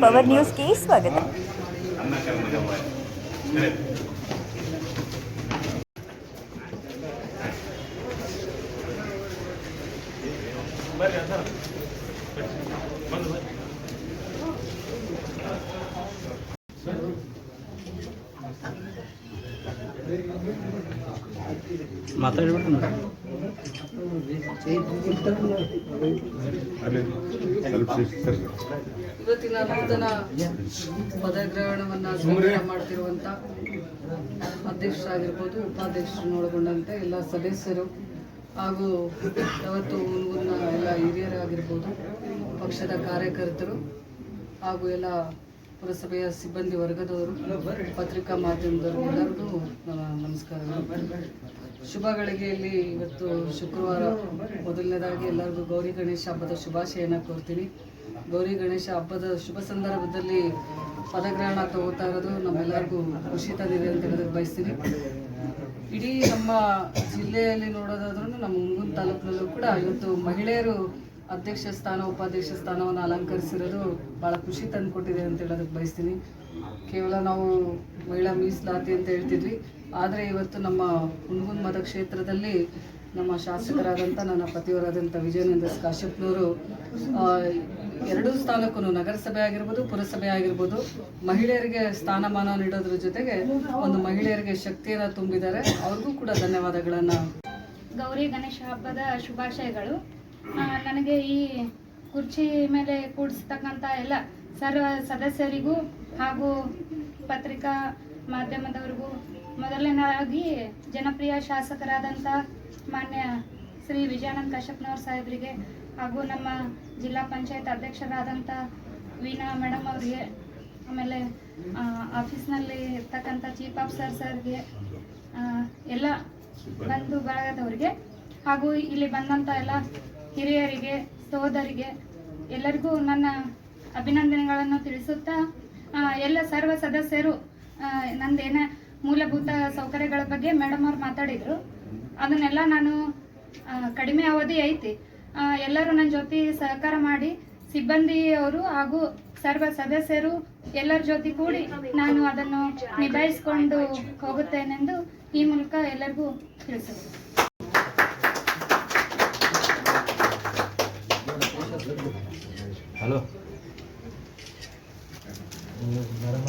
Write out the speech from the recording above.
Power ನ್ಯೂಸ್ಗೆ ಸ್ವಾಗತ ಮಾತಾಡ್ಬಿಟ್ಟು ಇವತ್ತಿನ ನೂತನ ಪದಗ್ರಹಣವನ್ನ ಸ್ವೀಕಾರ ಮಾಡ್ತಿರುವಂತ ಅಧ್ಯಕ್ಷರಾಗಿರ್ಬೋದು ಉಪಾಧ್ಯಕ್ಷರು ಒಳಗೊಂಡಂತೆ ಎಲ್ಲ ಸದಸ್ಯರು ಹಾಗೂ ಯಾವತ್ತು ಮುನ್ಗುನ್ನ ಎಲ್ಲ ಹಿರಿಯರಾಗಿರ್ಬೋದು ಪಕ್ಷದ ಕಾರ್ಯಕರ್ತರು ಹಾಗೂ ಎಲ್ಲ ಪುರಸಭೆಯ ಸಿಬ್ಬಂದಿ ವರ್ಗದವರು, ಪತ್ರಿಕಾ ಮಾಧ್ಯಮದವರು ಎಲ್ಲರಿಗೂ ನಮಸ್ಕಾರಗಳು ಶುಭ ಗಳಿಗೆಯಲ್ಲಿ ಇವತ್ತು ಶುಕ್ರವಾರ ಮೊದಲನೇದಾಗಿ ಎಲ್ಲರಿಗೂ ಗೌರಿ ಗಣೇಶ ಹಬ್ಬದ ಶುಭಾಶಯನ ಕೋರ್ತೀನಿ. ಗೌರಿ ಗಣೇಶ ಹಬ್ಬದ ಶುಭ ಸಂದರ್ಭದಲ್ಲಿ ಪದಗ್ರಹಣ ತಗೋತಾ ಇರೋದು ನಮ್ಮೆಲ್ಲರಿಗೂ ಖುಷಿ ತಂದಿದೆ ಅಂತ ಹೇಳೋದಕ್ಕೆ ಬಯಸ್ತೀನಿ. ಇಡೀ ನಮ್ಮ ಜಿಲ್ಲೆಯಲ್ಲಿ ನೋಡೋದಾದ್ರೂ ನಮ್ಮ ಮುಂಗುನ್ ತಾಲೂಕಿನಲ್ಲೂ ಕೂಡ ಇವತ್ತು ಮಹಿಳೆಯರು ಅಧ್ಯಕ್ಷ ಸ್ಥಾನ, ಉಪಾಧ್ಯಕ್ಷ ಸ್ಥಾನವನ್ನು ಅಲಂಕರಿಸಿರೋದು ಭಾಳ ಖುಷಿ ತಂದುಕೊಟ್ಟಿದೆ ಅಂತ ಹೇಳೋದಕ್ಕೆ ಬಯಸ್ತೀನಿ. ಕೇವಲ ನಾವು ಮಹಿಳಾ ಮೀಸಲಾತಿ ಅಂತ ಹೇಳ್ತಿದ್ವಿ. ಆದರೆ ಇವತ್ತು ನಮ್ಮ ಹುಣಗುನ್ ಮತಕ್ಷೇತ್ರದಲ್ಲಿ ನಮ್ಮ ಶಾಸಕರಾದಂಥ ನನ್ನ ಪತಿಯವರಾದಂಥ ವಿಜಯನಂದ ಕಾಶ್ಯಪ್ನವರು ಎರಡೂ ಸ್ಥಾನಕ್ಕೂ ನಗರಸಭೆ ಆಗಿರ್ಬೋದು, ಪುರಸಭೆ ಆಗಿರ್ಬೋದು, ಮಹಿಳೆಯರಿಗೆ ಸ್ಥಾನಮಾನ ನೀಡೋದ್ರ ಜೊತೆಗೆ ಒಂದು ಮಹಿಳೆಯರಿಗೆ ಶಕ್ತಿಯನ್ನು ತುಂಬಿದ್ದಾರೆ. ಅವ್ರಿಗೂ ಕೂಡ ಧನ್ಯವಾದಗಳನ್ನು. ಗೌರಿ ಗಣೇಶ ಹಬ್ಬದ ಶುಭಾಶಯಗಳು. ನನಗೆ ಈ ಕುರ್ಚಿ ಮೇಲೆ ಕೂಡಿಸ್ತಕ್ಕಂಥ ಎಲ್ಲ ಸರ್ವ ಸದಸ್ಯರಿಗೂ ಹಾಗೂ ಪತ್ರಿಕಾ ಮಾಧ್ಯಮದವರಿಗೂ ಮೊದಲನೇದಾಗಿ ಜನಪ್ರಿಯ ಶಾಸಕರಾದಂಥ ಮಾನ್ಯ ಶ್ರೀ ವಿಜಯಾನಂದ ಕಶ್ಯಪ್ನವ್ರ ಸಾಹೇಬರಿಗೆ ಹಾಗೂ ನಮ್ಮ ಜಿಲ್ಲಾ ಪಂಚಾಯತ್ ಅಧ್ಯಕ್ಷರಾದಂಥ ವೀಣಾ ಮೇಡಮ್ ಅವರಿಗೆ, ಆಮೇಲೆ ಆಫೀಸ್ನಲ್ಲಿ ಇರ್ತಕ್ಕಂಥ ಚೀಫ್ ಆಫೀಸರ್ ಸರ್ಗೆ ಎಲ್ಲ ಬಂಧು ಬಳಗದವರಿಗೆ ಹಾಗೂ ಇಲ್ಲಿ ಬಂದಂಥ ಎಲ್ಲ ಹಿರಿಯರಿಗೆ, ಸೋದರಿಗೆ ಎಲ್ಲರಿಗೂ ನನ್ನ ಅಭಿನಂದನೆಗಳನ್ನು ತಿಳಿಸುತ್ತಾ ಎಲ್ಲ ಸರ್ವ ಸದಸ್ಯರು ನಂದೇನ ಮೂಲಭೂತ ಸೌಕರ್ಯಗಳ ಬಗ್ಗೆ ಮೇಡಮ್ ಅವ್ರು ಮಾತಾಡಿದರು. ಅದನ್ನೆಲ್ಲ ನಾನು ಕಡಿಮೆ ಅವಧಿ ಐತಿ. ಎಲ್ಲರೂ ನನ್ನ ಜೊತೆ ಸಹಕಾರ ಮಾಡಿ ಸಿಬ್ಬಂದಿಯವರು ಹಾಗೂ ಸರ್ವ ಸದಸ್ಯರು ಎಲ್ಲರ ಜೊತೆ ಕೂಡಿ ನಾನು ಅದನ್ನು ನಿಭಾಯಿಸಿಕೊಂಡು ಹೋಗುತ್ತೇನೆಂದು ಈ ಮೂಲಕ ಎಲ್ಲರಿಗೂ ತಿಳಿಸುತ್ತೇನೆ. ஹலோ. உங்களுக்கு